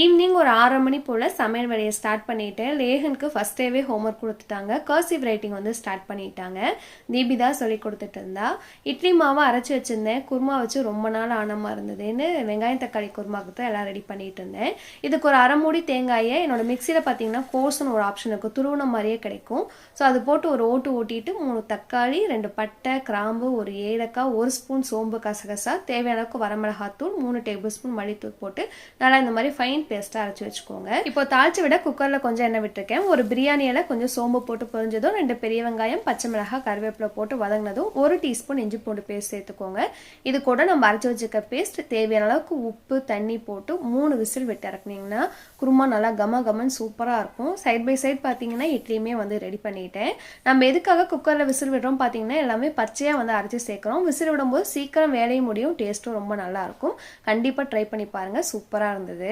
Evening ஒரு ஆறு மணி போல் சமையல் வேலையை ஸ்டார்ட் பண்ணிட்டேன் லேகனுக்கு ஃபஸ்ட் டேவே ஹோம்ஒர்க் கொடுத்துட்டாங்க. கர்சிவ் ரைட்டிங் வந்து ஸ்டார்ட் பண்ணிட்டாங்க. தீபிதா சொல்லி கொடுத்துட்டு இருந்தா இட்லி மாவை அரைச்சி வச்சுருந்தேன். குருமா வச்சு ரொம்ப நாள் ஆனமாக இருந்ததுன்னு வெங்காயம் தக்காளி குருமாவுக்கு தான் எல்லாம் ரெடி பண்ணிட்டு இருந்தேன். இதுக்கு ஒரு அரை மூடி தேங்காயை என்னோட மிக்சியில் பார்த்தீங்கன்னா கோர்ஸ்னு ஒரு ஆப்ஷன் இருக்கும் துருவன மாதிரியே கிடைக்கும். ஸோ அது போட்டு ஒரு ஓட்டு ஓட்டிட்டு மூணு தக்காளி ரெண்டு பட்டை கிராம்பு ஒரு ஏலக்காய் ஒரு ஸ்பூன் சோம்பு கசகசா தேவையான அளவுக்கு வரமிளகாத்தூள் மூணு டேபிள் ஸ்பூன் மல்லித்தூள் போட்டு நல்லா இந்த மாதிரி ஃபைன் பேஸ்ட்டாக அரைச்சி வச்சுக்கோங்க. இப்போ தாளிச்சு விட குக்கரில் கொஞ்சம் எண்ணெய் விட்டுருக்கேன். ஒரு பிரியாணியில் கொஞ்சம் சோம்பு போட்டு பொரிஞ்சதும் ரெண்டு பெரிய வெங்காயம் பச்சை மிளகாய் கருவேப்பிலை போட்டு வதங்கினதும் ஒரு டீஸ்பூன் இஞ்சி பூண்டு பேஸ்ட் சேர்த்துக்கோங்க. இது கூட நம்ம அரைச்சி வச்சுக்க பேஸ்ட் தேவையான அளவுக்கு உப்பு தண்ணி போட்டு மூணு விசில் விட்டு இறக்குனீங்கன்னா குருமா நல்லா கம கமன் சூப்பராக இருக்கும். சைட் பை சைட் பார்த்தீங்கன்னா இட்லியுமே வந்து ரெடி பண்ணிட்டேன். நம்ம எதுக்காக குக்கரில் விசில் விடுறோம் பார்த்தீங்கன்னா எல்லாமே பச்சையாக வந்து அரைச்சி சேர்க்குறோம். விசில் விடும்போது சீக்கிரம் வேலையும் முடியும் டேஸ்ட்டும் ரொம்ப நல்லாயிருக்கும் கண்டிப்பாக ட்ரை பண்ணி பாருங்கள் சூப்பராக இருந்தது.